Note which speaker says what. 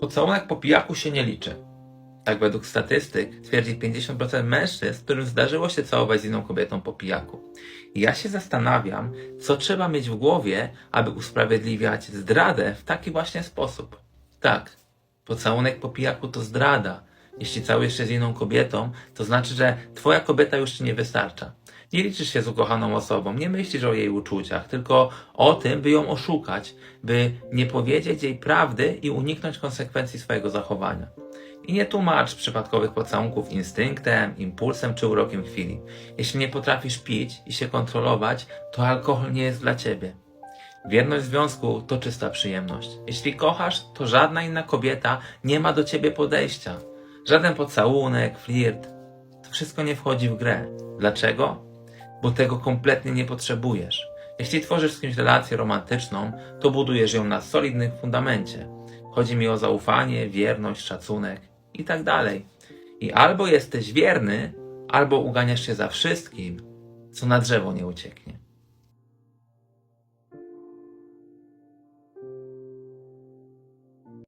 Speaker 1: Pocałunek po pijaku się nie liczy. Tak według statystyk twierdzi 50% mężczyzn, którym zdarzyło się całować z inną kobietą po pijaku. Ja się zastanawiam, co trzeba mieć w głowie, aby usprawiedliwiać zdradę w taki właśnie sposób. Tak, pocałunek po pijaku to zdrada. Jeśli całujesz się z inną kobietą, to znaczy, że twoja kobieta już ci nie wystarcza. Nie liczysz się z ukochaną osobą, nie myślisz o jej uczuciach, tylko o tym, by ją oszukać, by nie powiedzieć jej prawdy i uniknąć konsekwencji swojego zachowania. I nie tłumacz przypadkowych pocałunków instynktem, impulsem czy urokiem chwili. Jeśli nie potrafisz pić i się kontrolować, to alkohol nie jest dla ciebie. Wierność związku to czysta przyjemność. Jeśli kochasz, to żadna inna kobieta nie ma do ciebie podejścia. Żaden pocałunek, flirt, to wszystko nie wchodzi w grę. Dlaczego? Bo tego kompletnie nie potrzebujesz. Jeśli tworzysz z kimś relację romantyczną, to budujesz ją na solidnym fundamencie. Chodzi mi o zaufanie, wierność, szacunek i tak dalej. I albo jesteś wierny, albo uganiasz się za wszystkim, co na drzewo nie ucieknie.